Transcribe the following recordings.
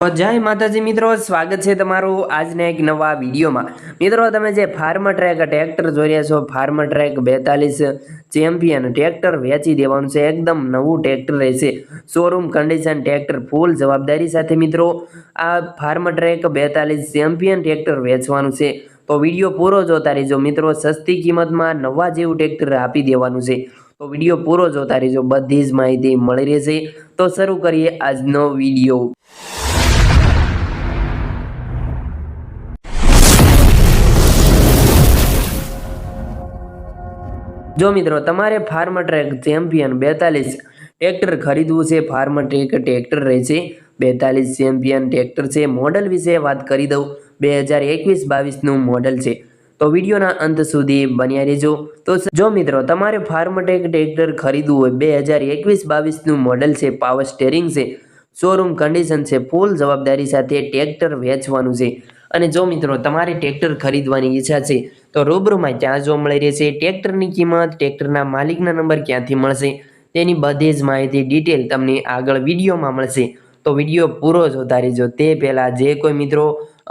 જય માતાજી મિત્રો, સ્વાગત છે તમારું આજના એક નવા વિડીયોમાં. મિત્રો, તમે જે ફાર્મ ટ્રેક ટ્રેક્ટર જોઈ રહ્યા છો ફાર્મ ટ્રેક બેતાલીસ ચેમ્પિયન ટ્રેક્ટર વેચી દેવાનું છે, એકદમ નવું ટ્રેક્ટર રહેશે. શોરૂમ કન્ડિશન ટ્રેક્ટર ફૂલ જવાબદારી સાથે મિત્રો, આ ફાર્મ ટ્રેક બેતાલીસ ચેમ્પિયન ટ્રેક્ટર વેચવાનું છે. તો વીડિયો પૂરો જોતા રહેજો મિત્રો, સસ્તી કિંમતમાં નવા જેવું ટ્રેક્ટર આપી દેવાનું છે. તો વીડિયો પૂરો જોતા રહેજો, બધી જ માહિતી મળી રહેશે. તો શરૂ કરીએ આજનો વીડિયો. જો મિત્રો, તમારે ફાર્મ ટ્રેક ચેમ્પિયન બેતાલીસ ટ્રેક્ટર ખરીદવું છે ફાર્મ ટ્રેક ટ્રેક્ટર રહેશે. બેતાલીસ ચેમ્પિયન ટ્રેક્ટર છે. મોડલ વિશે વાત કરી દઉં. બે હજાર એકવીસ બાવીસનું મોડલ છે. તો વિડીયોના અંત સુધી બન્યા રહેજો. તો જો મિત્રો, તમારે ફાર્મ ટ્રેક ટ્રેક્ટર ખરીદવું હોય, બે હજાર એકવીસ બાવીસનું મોડલ છે પાવર સ્ટેરિંગ છે. શોરૂમ કન્ડિશન છે ફૂલ જવાબદારી સાથે ટ્રેક્ટર વેચવાનું છે. અને જો મિત્રો તમારે ટ્રેક્ટર ખરીદવાની ઈચ્છા છે, તો રૂબરૂમાં ક્યાં જોવા મળી રહેશે. ટ્રેક્ટરની કિંમત ટ્રેક્ટરના માલિકના નંબર ક્યાંથી મળશે, તેની બધી જ માહિતી ડિટેલ તમને આગળ વિડીયોમાં મળશે. તો વીડિયો પૂરો જોતા રહેજો તે પહેલાં જે કોઈ મિત્રો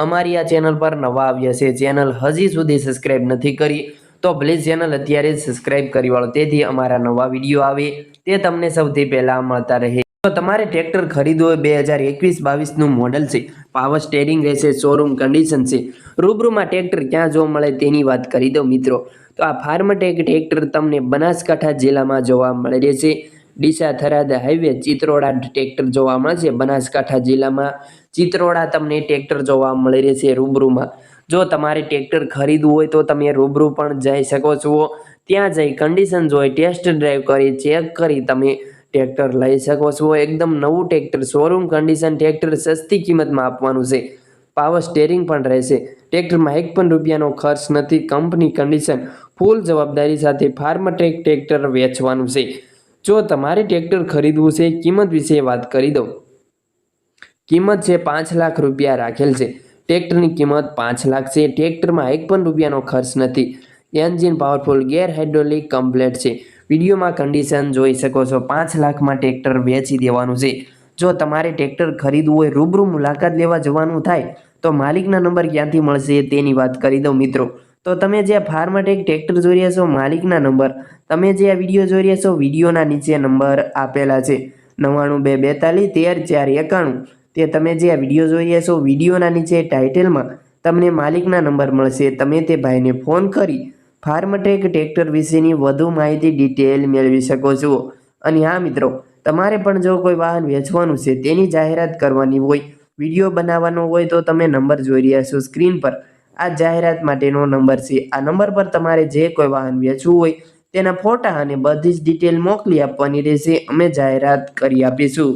અમારી આ ચેનલ પર નવા આવ્યા છે, ચેનલ હજી સુધી સબસ્ક્રાઈબ નથી કરી, તો પ્લીઝ ચેનલ અત્યારે સબસ્ક્રાઈબ કરી વાળો. તેથી અમારા નવા વીડિયો આવે, તે તમને સૌથી પહેલાં મળતા રહે. તો તમારે ટ્રેક્ટર ખરીદવું હોય બે હજાર એકવીસ, બાવીસનું મોડલ છે. પાવર સ્ટેરિંગ રહેશે શોરૂમ કન્ડિશન છે. રૂબરૂમાં ટ્રેક્ટર ક્યાં જોવા મળે તેની વાત કરી દો મિત્રો. તો આ ફાર્મટેક ટ્રેક્ટર તમને બનાસકાંઠા જિલ્લામાં જોવા મળે રહેશે. ડીસા થરાદ હાઈવે ચિત્રોડા ટ્રેક્ટર જોવા મળશે. બનાસકાંઠા જિલ્લામાં ચિત્રોડા તમને ટ્રેક્ટર જોવા મળી રહેશે રૂબરૂમાં. જો તમારે ટ્રેક્ટર ખરીદવું હોય તો તમે રૂબરૂ પણ જઈ શકો છો. ત્યાં જઈ કન્ડિશન જોઈ ટેસ્ટ ડ્રાઈવ કરી ચેક કરી તમે ટ્રેક્ટર લઈ શકો છો. એકદમ નવું ટ્રેક્ટર શોરૂમ કન્ડિશન ટ્રેક્ટર સસ્તી કિંમતમાં આપવાનું છે. પાવર સ્ટેરિંગ પણ રહેશે. ટ્રેક્ટરમાં એક પણ રૂપિયાનો ખર્ચ નથી. કંપની કન્ડિશન ફૂલ જવાબદારી સાથે ફાર્મટેક ટ્રેક્ટર વેચવાનું છે. જો તમારે ટ્રેક્ટર ખરીદવું છે, કિંમત વિશે વાત કરી દઉં. કિંમત છે પાંચ લાખ રૂપિયા રાખેલ છે. ટ્રેક્ટરની કિંમત પાંચ લાખ છે. ટ્રેક્ટરમાં એક પણ રૂપિયાનો ખર્ચ નથી. Engine powerful gear hydraulic complete છે. વિડીયોમાં કન્ડિશન જોઈ શકો છો. પાંચ લાખમાં ટ્રેક્ટર વેચી દેવાનું છે. જો તમારે ટ્રેક્ટર ખરીદવું હોય, રૂબરૂ મુલાકાત લેવા જવાનું થાય, તો માલિકના નંબર ક્યાંથી મળશે તેની વાત કરી દઉં મિત્રો. તો તમે જે ફાર્મટેક ટ્રેક્ટર જોઈ રહ્યા છો, માલિકના નંબર. તમે જે આ વીડિયો જોઈ રહ્યા છો, વિડીયોના નીચે નંબર આપેલા છે. નવ્વાણું બે બેતાલીસ, તેર ચાર એકાણું. તે તમે જે આ વીડિયો જોઈ રહ્યા છો, વિડીયોના નીચે ટાઇટલમાં તમને માલિકના નંબર મળશે. તમે તે ભાઈને ફોન કરી ફાર્મટેક ટ્રેક્ટર વિશેની વધુ માહિતી ડિટેલ મેળવી શકો છો. અને હા મિત્રો, તમારે પણ જો કોઈ વાહન વેચવાનું છે તેની જાહેરાત કરવાની હોય, વીડિયો બનાવવાનો હોય તો તમે નંબર જોઈ રહ્યા છો સ્ક્રીન પર. આ જાહેરાત માટેનો નંબર છે. આ નંબર પર તમારે જે કોઈ વાહન વેચવું હોય તેના ફોટા અને બધી જ ડિટેલ મોકલી આપવાની રહેશે. અમે જાહેરાત કરી આપીશું.